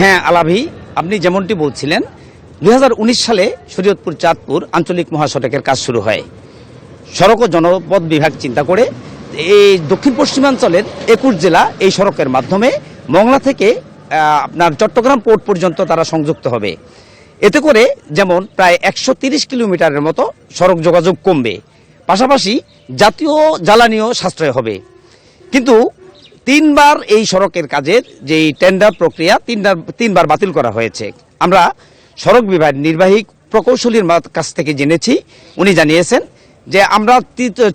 হ্যাঁ আলাভি, আপনি যেমনটি বলছিলেন দু হাজার উনিশ সালে শরীয়তপুর চাঁদপুর আঞ্চলিক মহাসড়কের কাজ শুরু হয়। সড়ক ও জনপথ বিভাগ চিন্তা করে এই দক্ষিণ পশ্চিমাঞ্চলের একুশ জেলা এই সড়কের মাধ্যমে মংলা থেকে আপনার চট্টগ্রাম পোর্ট পর্যন্ত তারা সংযুক্ত হবে। এতে করে যেমন প্রায় একশো কিলোমিটারের মতো সড়ক যোগাযোগ কমবে। পাশাপাশি জাতীয় জ্বালানিও সাশ্রয় হবে। কিন্তু তিনবার এই সড়কের কাজের যে টেন্ডার প্রক্রিয়া, তিনবার তিনবার বাতিল করা হয়েছে। আমরা সড়ক বিভাগ নির্বাহী প্রকৌশলীর কাছ থেকে জেনেছি। উনি জানিয়েছেন যে আমরা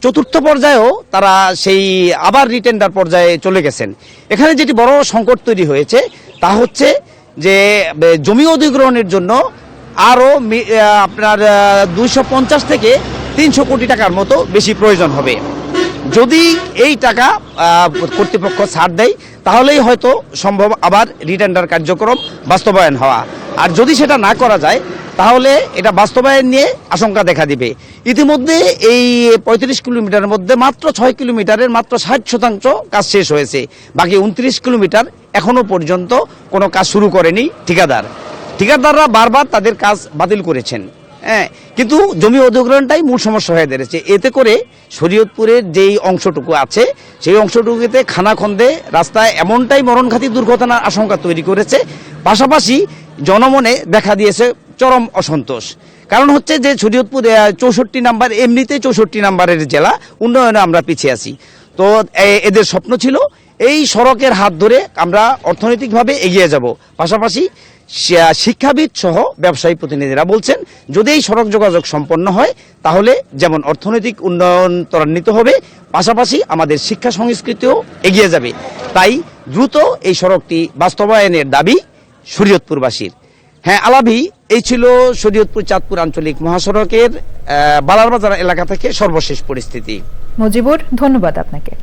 চতুর্থ পর্যায়েও তারা সেই আবার রিটেন্ডার পর্যায়ে চলে গেছেন। এখানে যেটি বড় সংকট তৈরি হয়েছে, তা হচ্ছে যে জমি অধিগ্রহণের জন্য আরও আপনার দুইশো পঞ্চাশ থেকে তিনশো কোটি টাকার মতো বেশি প্রয়োজন হবে। যদি এই টাকা কর্তৃপক্ষ ছাড় দেয়, তাহলেই হয়তো সম্ভব আবার রিটেন্ডার কার্যক্রম বাস্তবায়ন হওয়া। আর যদি সেটা না করা যায়, তাহলে এটা বাস্তবায়ন নিয়ে আশঙ্কা দেখা দিবে। ইতিমধ্যে এই পঁয়ত্রিশ কিলোমিটারের মধ্যে মাত্র ছয় কিলোমিটারের মাত্র ষাট শতাংশ কাজ শেষ হয়েছে। বাকি উনত্রিশ কিলোমিটার এখনও পর্যন্ত কোনো কাজ শুরু করেনি ঠিকাদার। ঠিকাদাররা বারবার তাদের কাজ বাতিল করেছেন। হ্যাঁ কিন্তু জমি অধিগ্রহণটাই মূল সমস্যা হয়ে দাঁড়িয়েছে। এতে করে শরীয়তপুরের যেই অংশটুকু আছে, সেই অংশটুকুতে খানাখন্দে রাস্তায় এমনটাই মরণঘাতী দুর্ঘটনার আশঙ্কা তৈরি করেছে। পাশাপাশি জনমনে দেখা দিয়েছে চরম অসন্তোষ। কারণ হচ্ছে যে শরীয়তপুর চৌষট্টি নাম্বার এমনিতে চৌষট্টি নাম্বারের জেলা, উন্নয়নে আমরা পিছিয়ে আছি। তো এদের স্বপ্ন ছিল, এই সড়কের হাত ধরে আমরা অর্থনৈতিকভাবে এগিয়ে যাব। পাশাপাশি শিক্ষাবিদ সহ ব্যবসায়ী প্রতিনিধিরা বলছেন, যদি এই সড়ক যোগাযোগ সম্পন্ন হয়, তাহলে যেমন অর্থনৈতিক উন্নয়ন ত্বরান্বিত হবে, পাশাপাশি আমাদের শিক্ষা সংস্কৃতিও এগিয়ে যাবে। তাই দ্রুত এই সড়কটি বাস্তবায়নের দাবি শরীয়তপুরবাসীর। হ্যাঁ আলাভি, এই ছিল শরীয়তপুর চাঁদপুর আঞ্চলিক মহাসড়কের বালারবাজার এলাকা থেকে সর্বশেষ পরিস্থিতি। মুজিবুর, ধন্যবাদ আপনাকে।